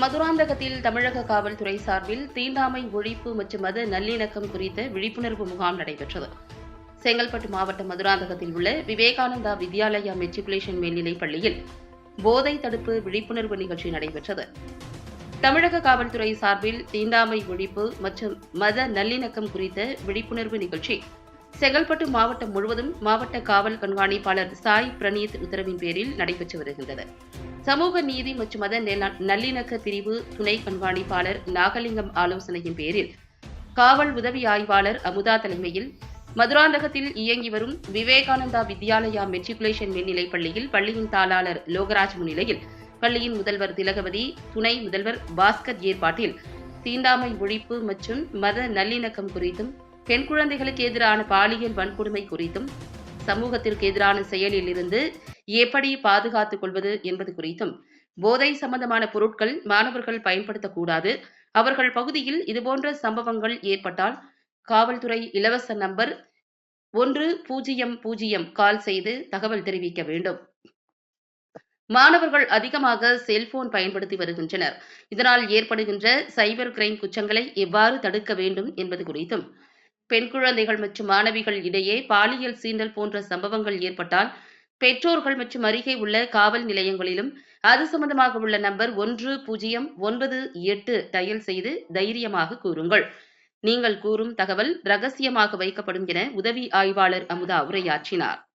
மதுராந்தகத்தில் தமிழக காவல்துறை சார்பில் தீண்டாமை ஒழிப்பு மற்றும் மத நல்லிணக்கம் குறித்த விழிப்புணர்வு முகாம் நடைபெற்றது. செங்கல்பட்டு மாவட்டம் மதுராந்தகத்தில் உள்ள விவேகானந்தா வித்யாலயா மெட்ரிகுலேஷன் மேல்நிலைப் பள்ளியில் போதை தடுப்பு விழிப்புணர்வு நிகழ்ச்சி நடைபெற்றது. தமிழக காவல்துறை சார்பில் தீண்டாமை ஒழிப்பு மற்றும் மத நல்லிணக்கம் குறித்த விழிப்புணர்வு நிகழ்ச்சி செங்கல்பட்டு மாவட்டம் முழுவதும் மாவட்ட காவல் கண்காணிப்பாளர் சாய் பிரணீத் உத்தரவின் பேரில் நடைபெற்று வருகின்றது. சமூக நீதி மற்றும் மத நல்லிணக்க பிரிவு துணை கண்காணிப்பாளர் நாகலிங்கம் ஆலோசனையின் பேரில் காவல் உதவி ஆய்வாளர் அமுதா தலைமையில் மதுராந்தகத்தில் இயங்கி வரும் விவேகானந்தா வித்யாலயா மெட்ரிகுலேஷன் மேல்நிலைப் பள்ளியில் பள்ளியின் தாளாளர் லோகராஜ் முன்னிலையில் பள்ளியின் முதல்வர் திலகவதி துணை முதல்வர் பாஸ்கர் ஏற்பாட்டில் தீண்டாமை ஒழிப்பு மற்றும் மத நல்லிணக்கம் குறித்தும் பெண் குழந்தைகளுக்கு எதிரான பாலியல் வன்கொடுமை குறித்தும் சமூகத்திற்கு எதிரான செயலில் இருந்து எப்படி பாதுகாத்துக் கொள்வது என்பது குறித்தும் போதை சம்பந்தமான பொருட்கள் மாணவர்கள் பயன்படுத்தக்கூடாது. அவர்கள் பகுதியில் இதுபோன்ற சம்பவங்கள் ஏற்பட்டால் காவல்துறை இலவச நம்பர் ஒன்று பூஜ்ஜியம் பூஜ்ஜியம் கால் செய்து தகவல் தெரிவிக்க வேண்டும். மாணவர்கள் அதிகமாக செல்போன் பயன்படுத்தி வருகின்றனர். இதனால் ஏற்படுகின்ற சைபர் கிரைம் குற்றங்களை எவ்வாறு தடுக்க வேண்டும் என்பது குறித்தும் பெண் குழந்தைகள் மற்றும் மாணவிகள் இடையே பாலியல் சீண்டல் போன்ற சம்பவங்கள் ஏற்பட்டால் பெற்றோர்கள் மற்றும் அருகே உள்ள காவல் நிலையங்களிலும் அது சம்பந்தமாக உள்ள நம்பர் ஒன்று பூஜ்ஜியம் ஒன்பது எட்டு டயல் செய்து தைரியமாக கூறுங்கள். நீங்கள் கூறும் தகவல் ரகசியமாக வைக்கப்படும் என உதவி ஆய்வாளர் அமுதா உரையாற்றினார்.